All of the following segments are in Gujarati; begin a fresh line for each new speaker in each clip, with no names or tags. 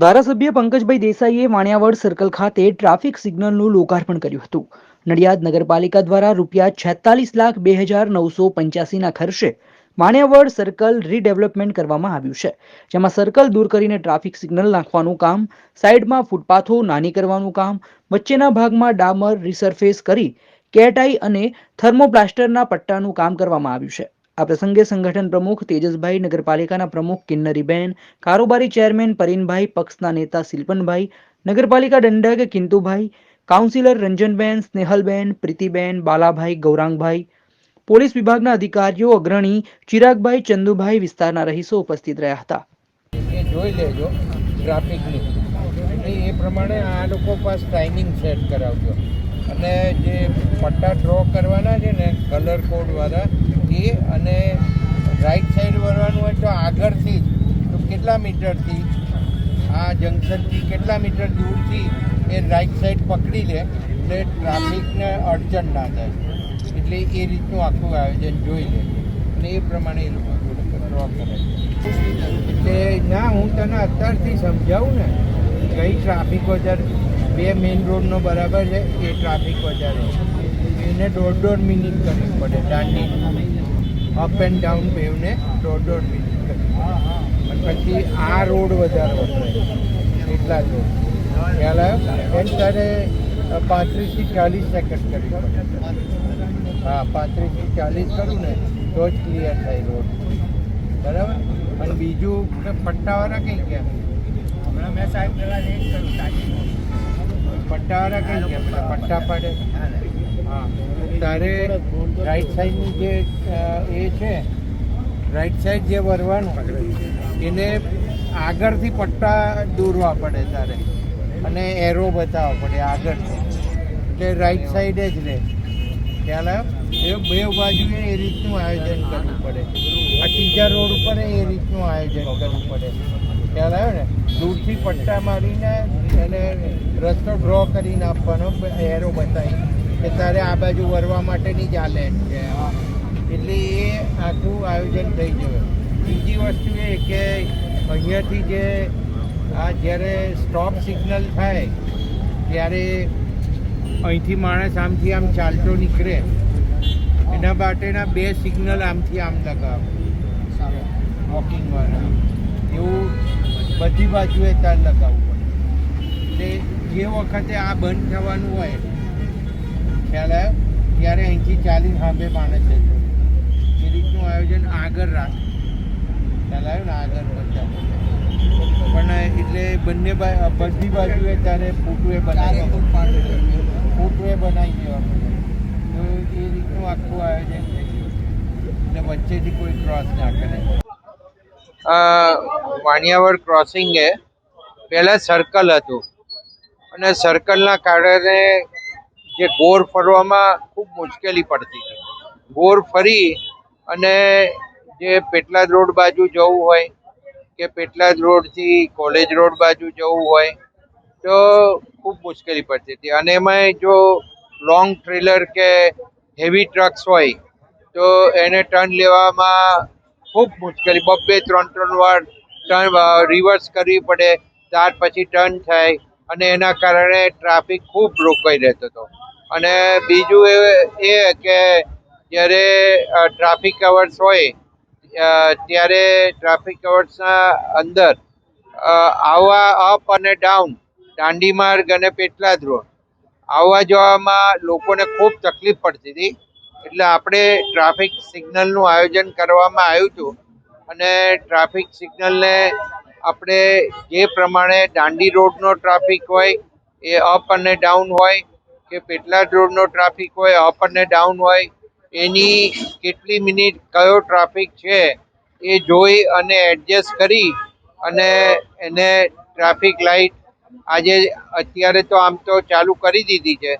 ધારાસભ્ય પંકજભાઈ દેસાઈએ વાણિયાવડ સર્કલ ખાતે ટ્રાફિક સિગ્નલનું લોકાર્પણ કર્યું હતું. નડિયાદ નગરપાલિકા દ્વારા રૂપિયા છેતાલીસ લાખ બે હજાર નવસો પંચ્યાસીના ખર્ચે વાણિયાવડ સર્કલ રીડેવલપમેન્ટ કરવામાં આવ્યું છે, જેમાં સર્કલ દૂર કરીને ટ્રાફિક સિગ્નલ નાખવાનું કામ સાઇડમાં ફૂટપાથો નાની કરવાનું કામ, વચ્ચેના ભાગમાં ડામર રિસરફેસ કરી, કેટાઈ અને થર્મોપ્લાસ્ટરના પટ્ટાનું કામ કરવામાં આવ્યું છે. આ પ્રસંગે સંગઠન પ્રમુખ તેજસભાઈ નગરપાલિકાના પ્રમુખ કિન્નરીબેન, કારોબારી ચેરમેન પરીનભાઈ પક્ષના નેતા શિલ્પનભાઈ, નગરપાલિકા દંડક કિંતુભાઈ, કાઉન્સિલર રંજનબેન, સ્નેહલબેન, પ્રીતિબેન, બાલાભાઈ, ગૌરાંગભાઈ, પોલીસ વિભાગના અધિકારીઓ, અગ્રણી ચિરાગભાઈ, ચંદુભાઈ વિસ્તારના રહીશો ઉપસ્થિત રહ્યા હતા.
એ જોઈ લેજો એ પ્રમાણે આ લોકો પાસે ટાઈમિંગ સેટ કરાવજો. અને જે પટ્ટા ડ્રો કરવાના છે ને કલર કોડવાળા એ અને રાઈટ સાઈડ વળવાનું હોય તો આગળથી જ, તો કેટલા મીટરથી? આ જંકશનથી કેટલા મીટર દૂરથી એ રાઈટ સાઈડ પકડી લે, એટલે ટ્રાફિકને અડચણ ના થાય. એટલે એ રીતનું આખું આયોજન જોઈ લે. અને એ પ્રમાણે એ લોકો એટલે ના, હું તને અત્યારથી સમજાવું ને, કઈ ટ્રાફિક વધારે, બે મેઇન રોડનો બરાબર છે, એ ટ્રાફિક વધારે. એને દોઢ દોઢ મિનિટ કરવી પડે, દાંડી. અપ એન્ડ ડાઉન બેવને દોઢ દોઢ મિનિટ કરી. પછી આ રોડ વધારે વપરાય એટલા જ રોડ. ખ્યાલ આવ્યો? એમ તારે પાંત્રીસથી ચાલીસ સેકન્ડ કરી હા પાંત્રીસથી ચાલીસ કરું ને તો જ ક્લિયર થાય રોડ. બરાબર? અને બીજું કે પટ્ટાવાળા કઈ ગયા? હમણાં મેં સાહેબ કર્યું પટ્ટાવાળા કઈ ગયા? પટ્ટા પાડે? તારે રાઈટ સાઈડની જે એ છે રાઈટ સાઈડ જે વરવાનું, એને આગળથી પટ્ટા દોરવા પડે તારે. અને એરો બતાવવા પડે આગળથી. એટલે રાઈટ સાઈડે જ રહે ખ્યાલ આવ્યો? એ બે બાજુએ એ રીતનું આયોજન કરવું પડે. આ ત્રીજા રોડ ઉપર એ રીતનું આયોજન કરવું પડે. ખ્યાલ આવ્યો ને? દૂરથી પટ્ટા મારીને એને રસ્તો ડ્રો કરીને આપવાનો એરો બતાવી કે તારે આ બાજુ વરવા માટેની જ આ લેન છે. એટલે એ આખું આયોજન થઈ ગયું. બીજી વસ્તુ એ કે અહીંયાથી જે આ જ્યારે સ્ટોપ સિગ્નલ થાય, ત્યારે અહીંથી માણસ આમથી આમ ચાલતો નીકળે. એના માટેના બે સિગ્નલ આમથી આમ લગાવ. વોકિંગવાળા. એવું બધી બાજુએ તાર લગાવવું પડે. એટલે જે વખતે આ બંધ થવાનું હોય ખ્યાલ આવ્યો? ત્યારે અહીંથી ચાલીને હાંભે માણસ છે. એ રીતનું આયોજન આગળ રાખ. ખ્યાલ આવ્યો ને? આગળ બધા. પણ એટલે બંને બધી બાજુએ ત્યારે ફૂટવે બનાવી ફૂટવે બનાવી દેવાનું. તો એ રીતનું આખું આયોજન થઈ ગયું. એટલે વચ્ચેથી કોઈ ક્રોસ ના કરે. વાણિયાવડ ક્રોસિંગ એ પહેલાં સર્કલ હતું. અને સર્કલના કારણે જે ગોર ફરવામાં ખૂબ મુશ્કેલી પડતી હતી. ગોર ફરી અને જે પેટલાદ રોડ બાજુ જવું હોય કે પેટલાદ રોડથી કોલેજ રોડ બાજુ જવું હોય તો ખૂબ મુશ્કેલી પડતી હતી. અને એમાંય જો લોંગ ટ્રેલર કે હેવી ટ્રક્સ હોય તો એને ટર્ન લેવામાં ખૂબ મુશ્કેલી. બબ્બે ત્રણ ત્રણ વાર ટર્ન રિવર્સ કરવી પડે. ત્યાર પછી ટર્ન થાય. અને એના કારણે ટ્રાફિક ખૂબ રોકાઈ રહેતો હતો. અને બીજું એ એ કે જ્યારે ટ્રાફિક અવર્સ હોય ત્યારે ટ્રાફિક અવર્સના અંદર આવા અપ અને ડાઉન, દાંડી માર્ગ અને પેટલાદ રોડ આવવા જવામાં લોકોને ખૂબ તકલીફ પડતી હતી. એટલે આપણે ટ્રાફિક સિગ્નલનું આયોજન કરવામાં આવ્યું હતું. અને ટ્રાફિક સિગ્નલને આપણે જે પ્રમાણે દાંડી રોડનો ટ્રાફિક હોય, એ અપ અને ડાઉન હોય, કે પેટલાદ રોડનો ટ્રાફિક હોય અપ અને ડાઉન હોય, એની કેટલી મિનિટ કયો ટ્રાફિક છે, એ જોઈ અને એડજસ્ટ કરી અને એને ટ્રાફિક લાઇટ આજે અત્યારે તો આમ તો ચાલુ કરી દીધી છે,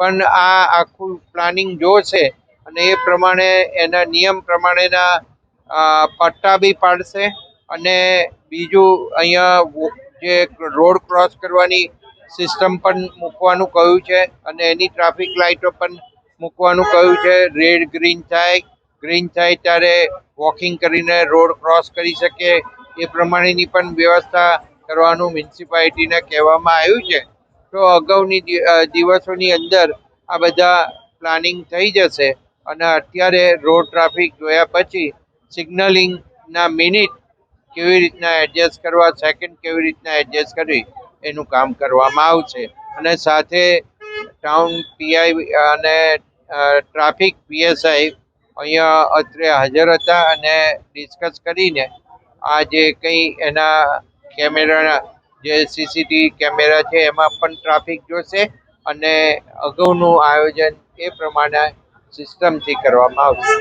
પણ આ આખું પ્લાનિંગ જોશે અને એ પ્રમાણે એના નિયમ પ્રમાણેના પટ્ટા બી પાડશે અને બીજું અહીંયા જે રોડ ક્રોસ કરવાની સિસ્ટમ પણ મૂકવાનું કહ્યું છે અને એની ટ્રાફિક લાઇટો પણ મૂકવાનું કહ્યું છે. રેડ, ગ્રીન થાય. ગ્રીન થાય ત્યારે વોકિંગ કરીને રોડ ક્રોસ કરી શકે. એ પ્રમાણેની પણ વ્યવસ્થા કરવાનું મ્યુનિસિપાલિટીને કહેવામાં આવ્યું છે. તો અગાઉની દિવસોની અંદર આ બધા પ્લાનિંગ થઈ જશે અને અત્યારે રોડ ટ્રાફિક જોયા પછી સિગ્નલિંગના મિનિટ કેવી રીતના એડજસ્ટ કરવા સેકન્ડ કેવી રીતના એડજસ્ટ કરવી એનું કામ કરવામાં આવશે. અને સાથે ટાઉન પીઆઈ અને ટ્રાફિક પીએસઆઈ અહીંયા અત્રે હાજર હતા અને ડિસ્કસ કરીને આ જે કંઈ એના કેમેરાના જે સીસીટીવી કેમેરા છે, એમાં પણ ટ્રાફિક જોશે અને અગાઉનું આયોજન એ પ્રમાણે સિસ્ટમથી કરવામાં આવશે.